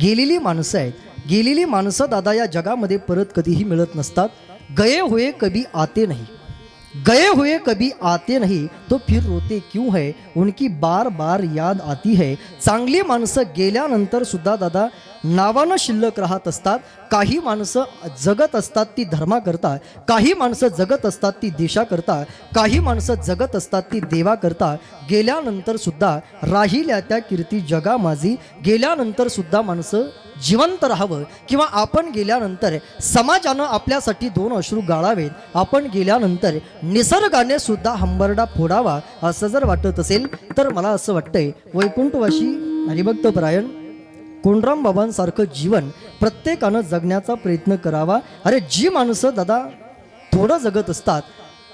गेलेली माणसं आहेत. गेलेली माणसं दादा या जगामध्ये परत कधीही मिळत नसतात. गये हुए कभी आते नहीं. गए हुए कभी आते नहीं. तो फिर रोते क्यों है? उनकी बार बार याद आती है. चांगली माणसं गेल्यानंतर सुद्धा दादा नावानं शिल्लक राहत असतात काही माणसं जगत असतात ती धर्माकरता काही माणसं जगत असतात ती देशाकरता काही माणसं जगत असतात ती देवाकरता गेल्यानंतर सुद्धा राहिल्या त्या कीर्ती जगा माझी गेल्यानंतर सुद्धा माणसं जिवंत राहावं. किंवा आपण गेल्यानंतर समाजानं आपल्यासाठी दोन अश्रू गाळावेत. आपण गेल्यानंतर निसर्गाने सुद्धा हंबरडा फोडावा असं जर वाटत असेल तर मला असं वाटतंय वैकुंठवाशी हरिभक्त परायण कोंडराम बाबांसारखं जीवन प्रत्येकानं जगण्याचा प्रयत्न करावा. अरे जी माणसं दादा थोडं जगत असतात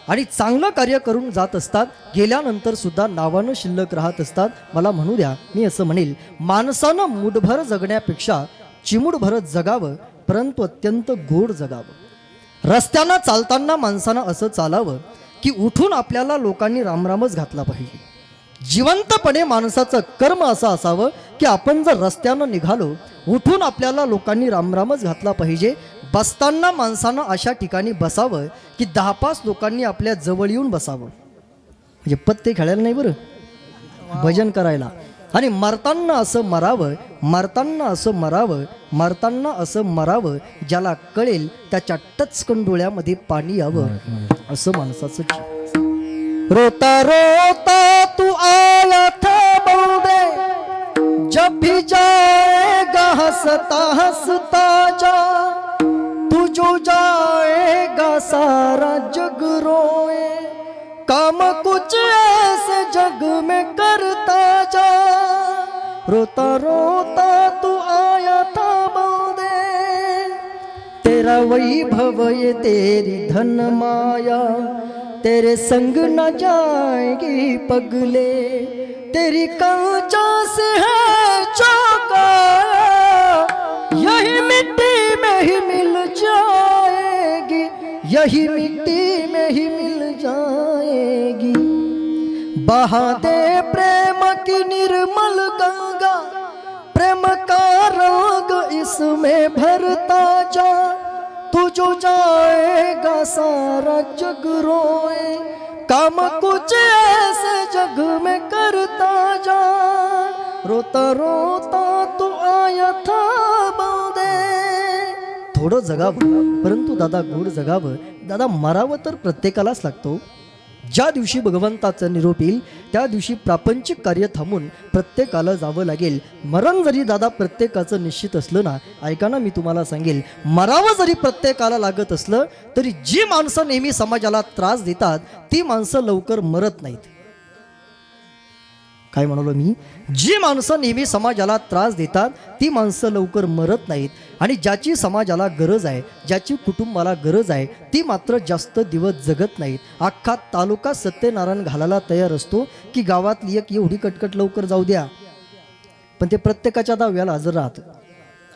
आणि चांगलं कार्य करून जात असतात गेल्यानंतर सुद्धा नावानं शिल्लक राहत असतात मला म्हणू द्या मी असं म्हणेल माणसानं मुठभर जगण्यापेक्षा चिमुटभर जगावं परंतु अत्यंत गोड जगावं. रस्त्यानं चालताना माणसानं असं चालावं की उठून आपल्याला लोकांनी रामरामच घातला पाहिजे. जिवंतपणे माणसाचं कर्म असं असावं की आपण जर रस्त्यानं निघालो उठून आपल्याला लोकांनी रामरामच घातला पाहिजे बसताना माणसानं अशा ठिकाणी बसावं की दहा पाच लोकांनी आपल्या जवळ येऊन बसावं. म्हणजे पत्ते खेळायला नाही बरं? भजन करायला. आणि मरताना असं मरावं मरताना असं मरावं मरताना असं मरावं ज्याला कळेल त्याच्या टचकन डोळ्यामध्ये पाणी यावं असं माणसाचं. रोता रोता तू आया था बौदे जब भी जाएगा हंसता हंसता जा। तू जो जाएगा सारा जग रोए। काम कुछ ऐसे जग में करता जा। रोता रोता तू आया था बौदे तेरा वैभव ये तेरी धन माया। तेरे संग न जाएगी पगले तेरी कांचा से है चौका। यही मिट्टी में ही मिल जाएगी यही मिट्टी में ही मिल जाएगी। बहा दे प्रेम की निर्मल गंगा प्रेम का रंग इसमें भरता जा। तू जो जाएगा सारा जग रोए। काम कुछ ऐसे जग में करता जा। रोता रोता तू आया था बंदे थोडं जगावं परंतु दादा गोड जगावं। दादा मरावं तर प्रत्येकालाच लागतो. ज्या दिवशी भगवंताचा निरोप येईल त्या दिवशी प्रापंचिक कार्य थांबून प्रत्येकाला जावं लागेल. मरण जरी दादा प्रत्येकाचं निश्चित असलं ना ऐका ना मी तुम्हाला सांगेल. मरावं जरी प्रत्येकाला लागत असलं तरी जी माणसं नेहमी समाजाला त्रास देतात ती माणसं लवकर मरत नाहीत. काय म्हणालो मी? जी माणसं नेहमी समाजाला त्रास देतात ती माणसं लवकर मरत नाहीत. आणि ज्याची समाजाला गरज आहे ज्याची कुटुंबाला गरज आहे ती मात्र जास्त दिवस जगत नाहीत. अख्खा तालुका सत्यनारायण घालायला तयार असतो की गावातली एक एवढी कटकट लवकर जाऊ द्या. पण ते प्रत्येकाच्या दाव्याला हजर राहतं.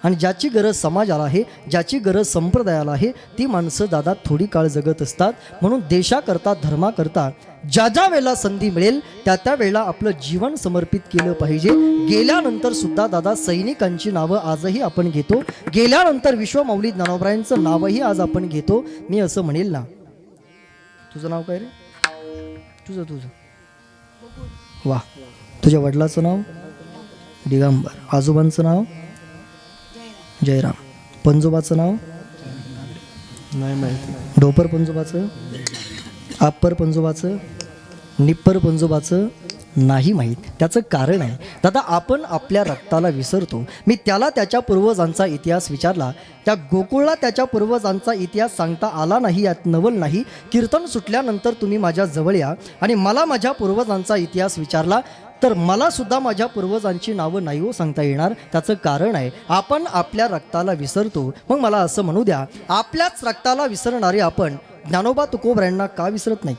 आणि ज्याची गरज समाजाला आहे ज्याची गरज संप्रदायाला आहे ती माणसं दादा थोडी काळ जगत असतात. म्हणून देशाकरता धर्माकरता ज्या ज्या वेळेला संधी मिळेल त्या त्या वेळेला आपलं जीवन समर्पित केलं पाहिजे. गेल्यानंतर सुद्धा दादा सैनिकांची नावं आजही आपण घेतो. गेल्यानंतर विश्वमौली ज्ञानोबरायांचं नावही आज आपण घेतो. मी असं म्हणेल ना. तुझं नाव काय रे? तुझं तुझं. वा तुझ्या वडिलाचं नाव? दिगंबर. आजोबांचं नाव? जयराम. पंजोबाचं नाव? नाही माहिती. ढोपर पंजोबाचं? अप्पर पंजोबाचं? निप्पर पंजोबाचं? नाही माहीत. त्याचं कारण आहे. दादा आपण आपल्या रक्ताला विसरतो. मी त्याला त्याच्या पूर्वजांचा इतिहास विचारला. त्या गोकुळला त्याच्या पूर्वजांचा इतिहास सांगता आला नाही यात नवल नाही. कीर्तन सुटल्यानंतर तुम्ही माझ्या जवळ या. आणि मला माझ्या पूर्वजांचा इतिहास विचारला. तर मला सुद्धा माझ्या पूर्वजांची नावं नाही हो सांगता येणार. त्याचं कारण आहे आपण आपल्या रक्ताला विसरतो. मग मला असं म्हणू द्या आपल्याच रक्ताला विसरणारे आपण ज्ञानोबा तुकोबऱ्यांना का विसरत नाही?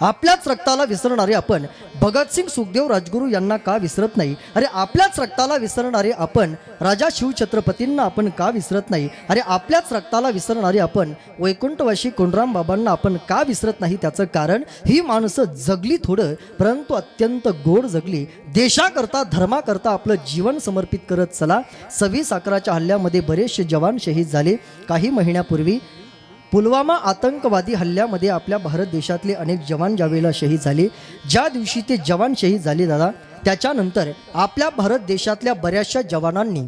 आपल्याच रक्ताला विसरणारे आपण भगतसिंग सुखदेव राजगुरू यांना का विसरत नाही? अरे आपल्याच रक्ताला विसरणारे आपण राजा शिवछत्रपतींना आपण का विसरत नाही? अरे आपल्याच रक्ताला विसरणारे आपण वैकुंठवाशी कोंडराम बाबांना आपण का विसरत नाही? त्याचं कारण ही माणसं जगली थोडं परंतु अत्यंत गोड जगली. देशाकरता धर्माकरता आपलं जीवन समर्पित करत चला. सव्वीस साखराच्या हल्ल्यामध्ये बरेचसे जवान शहीद झाले. काही महिन्यापूर्वी पुलवामा आतंकवादी हल्ल्यामध्ये आपल्या भारत देशातले अनेक जवान ज्यावेळेला शहीद झाले ज्या दिवशी ते जवान शहीद झाले दादा त्याच्यानंतर आपल्या भारत देशातल्या बऱ्याचशा जवानांनी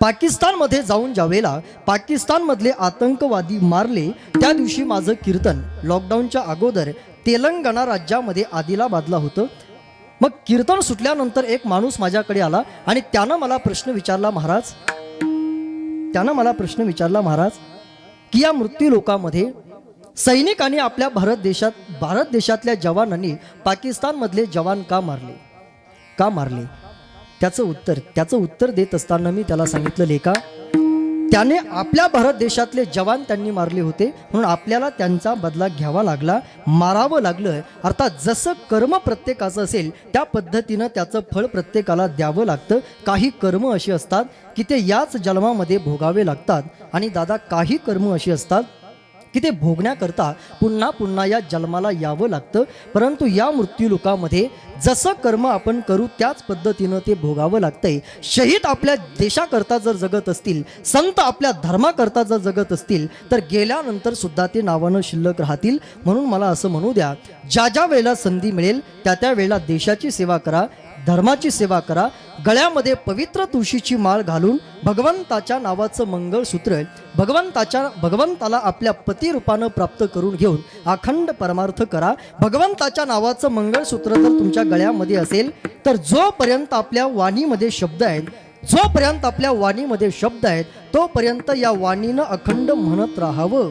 पाकिस्तानमध्ये जाऊन ज्यावेळेला पाकिस्तानमधले आतंकवादी मारले त्या दिवशी माझं कीर्तन लॉकडाऊनच्या अगोदर तेलंगणा राज्यामध्ये आदिलाबादला होतं. मग कीर्तन सुटल्यानंतर एक माणूस माझ्याकडे आला आणि त्यानं मला प्रश्न विचारला महाराज त्यानं मला प्रश्न विचारला महाराज की या मृत्यू लोकामध्ये? सैनिकांनी आपल्या भारत देशात भारत देशातल्या जवानांनी पाकिस्तानमधले जवान का मारले? का मारले? त्याचं उत्तर त्याचं उत्तर देत असताना मी त्याला सांगितलं लेखा त्याने आपल्या भारत देशातले जवान त्यांनी मारले होते. म्हणून आपल्याला त्यांचा बदला घ्यावा लागला मारावं लागलं अर्थात जसं कर्म प्रत्येकाचं असेल त्या पद्धतीनं त्याचं फळ प्रत्येकाला द्यावं लागतं. काही कर्म अशी असतात की ते याच जन्मामध्ये भोगावे लागतात. आणि दादा काही कर्म अशी असतात की ते भोगण्याकरता पुन्हा पुन्हा या जन्माला यावं लागतं. परंतु या मृत्यूलोकामध्ये जसं कर्म आपण करू त्याच पद्धतीनं ते भोगावं लागतंय. शहीद आपल्या देशाकरता जर जगत असतील संत आपल्या धर्माकरता जर जगत असतील तर गेल्यानंतर सुद्धा ते नावानं शिल्लक राहतील. म्हणून मला असं म्हणू द्या ज्या ज्या वेळेला संधी मिळेल त्या त्या वेळेला देशाची सेवा करा. धर्माची सेवा करा. गळ्यामध्ये पवित्र तुळशीची माळ घालून भगवंताच्या नावाचं मंगळसूत्र भगवंताच्या भगवंताला आपल्या पतिरूपानं प्राप्त करून घेऊन अखंड परमार्थ करा. भगवंताच्या नावाचं मंगळसूत्र जर तुमच्या गळ्यामध्ये असेल तर जोपर्यंत आपल्या वाणीमध्ये शब्द आहेत जोपर्यंत आपल्या वाणीमध्ये शब्द आहेत तोपर्यंत या वाणीनं अखंड म्हणत राहावं.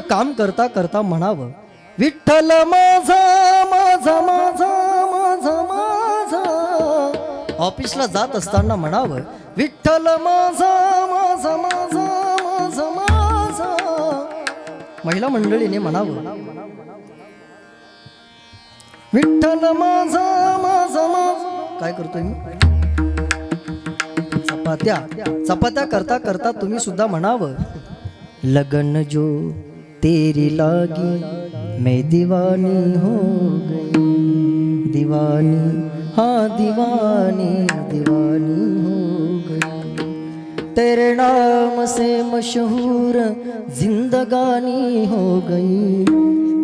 काम करता करता म्हणावं विठ्ठल माझा माझा माझा माझा माझा. ऑफिसला जात असताना म्हणावं विठ्ठल माझा माझा माझा माझा माझा. महिला मंडळीने म्हणावं विठ्ठल माझा माझा माझा. काय करतोय मी? चपात्या. चपात्या करता करता तुम्ही सुद्धा म्हणावं लगन जो तेरी लागी मैं दीवानी हो गई दीवानी हाँ दीवानी दीवानी हो गई तेरे नाम से मशहूर जिंदगानी हो गई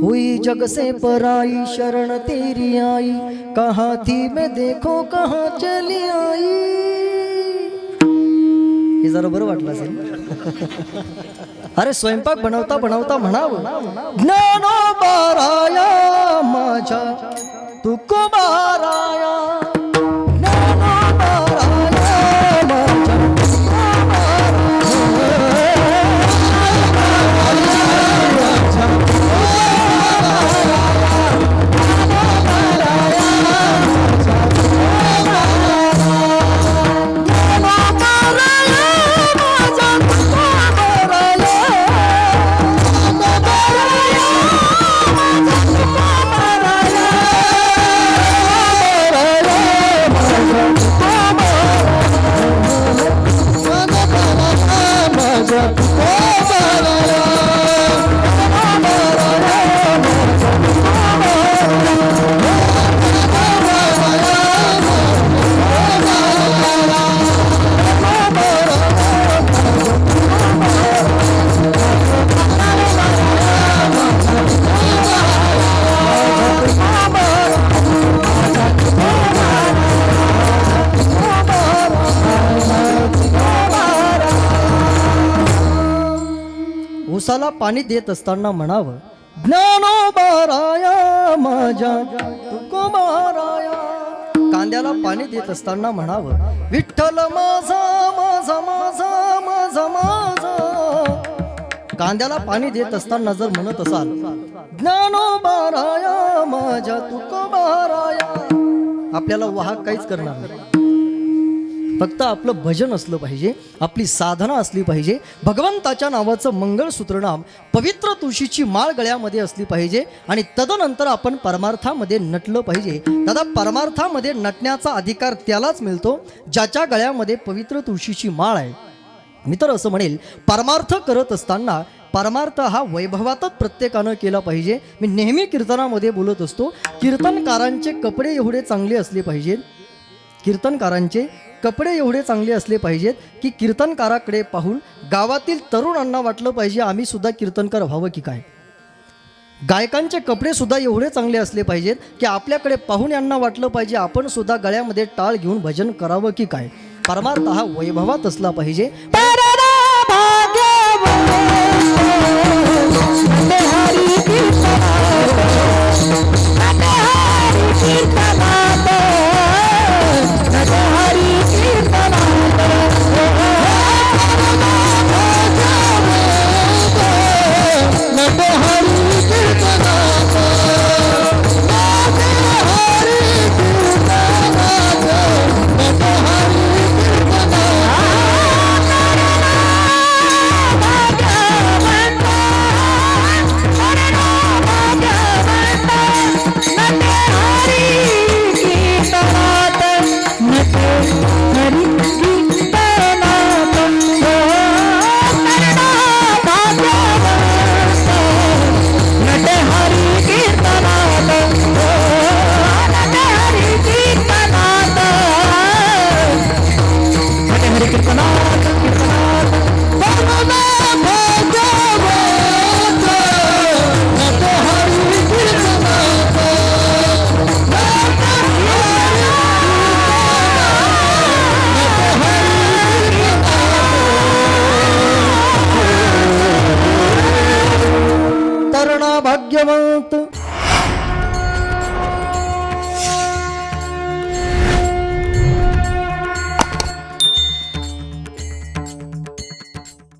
हुई जग से पराई शरण तेरी आई कहाँ थी मैं देखो कहाँ चली आई हे जरा बरं वाटलं असेल अरे स्वयंपाक बनवता बनवता म्हणावं. ज्ञानोबाराया माझ्या तुकोबाराया ज्ञानोबाराया कांद्याला पाणी देत असताना म्हणावं ज्ञानोबाराया माझ्या तुकोबाराया. कांद्याला पाणी देत असताना म्हणावं विठ्ठल माझा माझा माझा माझा माझा. कांद्याला पाणी देत असताना जर म्हणत असाल ज्ञानोबाराया माझ्या तुकोबाराया. आपल्याला वाहक काहीच करणार नाही. फक्त आपलं भजन असलं पाहिजे आपली साधना असली पाहिजे भगवंताच्या नावाचं मंगळसूत्र नाम पवित्र तुळशीची माळ गळ्यामध्ये असली पाहिजे आणि तदनंतर आपण परमार्थामध्ये नटलं पाहिजे. दादा परमार्थामध्ये नटण्याचा अधिकार त्यालाच मिळतो ज्याच्या गळ्यामध्ये पवित्र तुळशीची माळ आहे. मी तर असं म्हणेल परमार्थ करत असताना परमार्थ हा वैभवातच प्रत्येकानं केला पाहिजे. मी नेहमी कीर्तनामध्ये बोलत असतो कीर्तनकारांचे कपडे एवढे चांगले असले पाहिजेत. कीर्तनकारांचे कपडे एवढे चांगले असले पाहिजेत की कीर्तनकाराकडे पाहून गावातील तरुणांना वाटलं पाहिजे आम्ही सुद्धा कीर्तनकार व्हावं की काय. गायकांचे कपडे सुद्धा एवढे चांगले असले पाहिजेत की आपल्याकडे पाहून यांना वाटलं पाहिजे आपण सुद्धा गळ्यामध्ये टाळ घेऊन भजन करावं की काय. परमार्थ हा वैभवात असला पाहिजे. Hare